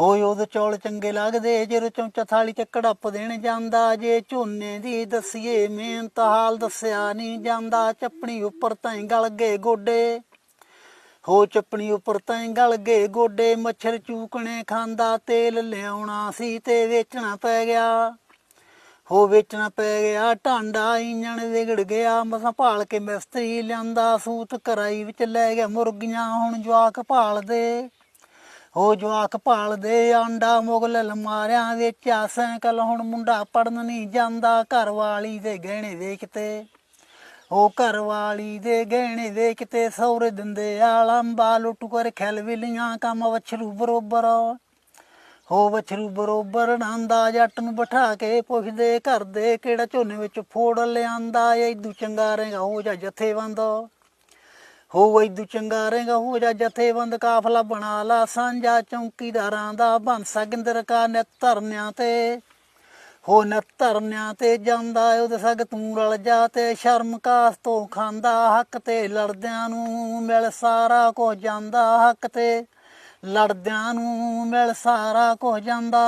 ਹੋਏ ਉਹਦੇ ਚੌਲ ਚੰਗੇ ਲੱਗਦੇ, ਜੇ ਚਮਚਾ ਥਾਲੀ ਚ ਕੜੱਪ ਦੇਣ ਜਾਂਦਾ, ਜੇ ਝੋਨੇ ਦੀ ਦਸੀਏ ਮਿਹਨਤ, ਹਾਲ ਦੱਸਿਆ ਨਹੀਂ ਜਾਂਦਾ, ਚੱਪਣੀ ਉੱਪਰ ਤਾਂ ਗਲ ਗਏ ਗੋਡੇ। ਹੋ ਚੱਪਣੀ ਉੱਪਰ ਤਾਂ ਗਲ ਗਏ ਗੋਡੇ, ਮੱਛਰ ਚੂਕਣੇ ਖਾਂਦਾ, ਤੇਲ ਲਿਆਉਣਾ ਸੀ ਤੇ ਵੇਚਣਾ ਪੈ ਗਿਆ। ਹੋ ਵੇਚਣਾ ਪੈ ਗਿਆ, ਢਾਂਡਾ ਇੰਜਣ ਵਿਗੜ ਗਿਆ, ਮਸਾਂ ਭਾਲ ਕੇ ਮਿਸਤਰੀ ਲਿਆਂਦਾ, ਸੂਤ ਕਰਾਈ ਵਿੱਚ ਲੈ ਗਿਆ ਮੁਰਗੀਆਂ, ਹੁਣ ਜਵਾਕ ਭਾਲਦੇ। ਉਹ ਜਵਾਕ ਭਾਲਦੇ ਆਂਡਾ ਮੁਗਲ ਮਾਰਿਆਂ ਵੇਚਿਆ ਸਾਈਕਲ ਹੁਣ ਮੁੰਡਾ ਪੜਨ ਨਹੀਂ ਜਾਂਦਾ ਘਰ ਵਾਲੀ ਦੇ ਗਹਿਣੇ ਵੇਚਤੇ ਉਹ ਘਰ ਵਾਲੀ ਦੇ ਗਹਿਣੇ ਵੇਚਤੇ ਸੌਰੇ ਦਿੰਦੇ ਆਲੰਬਾ ਲੁੱਟ ਕਰ ਖੈਲ ਵਿਲੀਆਂ ਕੰਮ ਵਛਰੂ ਬਰੋਬਰ। ਹੋ ਵਛਰੂ ਬਰੋਬਰ ਨਾਂਦਾ ਜੱਟ ਨੂੰ ਬਿਠਾ ਕੇ ਪੁੱਛਦੇ ਘਰ ਦੇ ਕਿਹੜਾ ਝੋਨੇ ਵਿੱਚ ਫੋੜ ਲਿਆਂਦਾ ਐਦੂ ਚੰਗਾ ਰਹੇਗਾ ਉਹ ਜਾ ਜਥੇਬੰਦ। ਹੋ ਐਦੂ ਚੰਗਾ ਰਹੇਗਾ, ਹੋ ਜਾ ਜਥੇਬੰਦ ਕਾਫਲਾ ਬਣਾ ਲਾ, ਸਾਂਝਾ ਚੌਂਕੀਦਾਰਾਂ ਦਾ ਬੰਸਾ ਗਿੰਦਰ ਕਾ ਨਿਤ ਧਰਨਿਆਂ ਤੇ। ਹੋ ਨ ਧਰਨਿਆਂ ਤੇ ਜਾਂਦਾ ਉਹਦੇ ਸਗ ਤੂੰ ਰਲ ਜਾ ਤੇ, ਸ਼ਰਮ ਕਾਸ ਤੋਂ ਖਾਂਦਾ, ਹੱਕ ਤੇ ਲੜਦਿਆਂ ਨੂੰ ਮਿਲ ਸਾਰਾ ਕੁਝ ਜਾਂਦਾ, ਹੱਕ ਤੇ ਲੜਦਿਆਂ ਨੂੰ ਮਿਲ ਸਾਰਾ ਕੁਝ ਜਾਂਦਾ।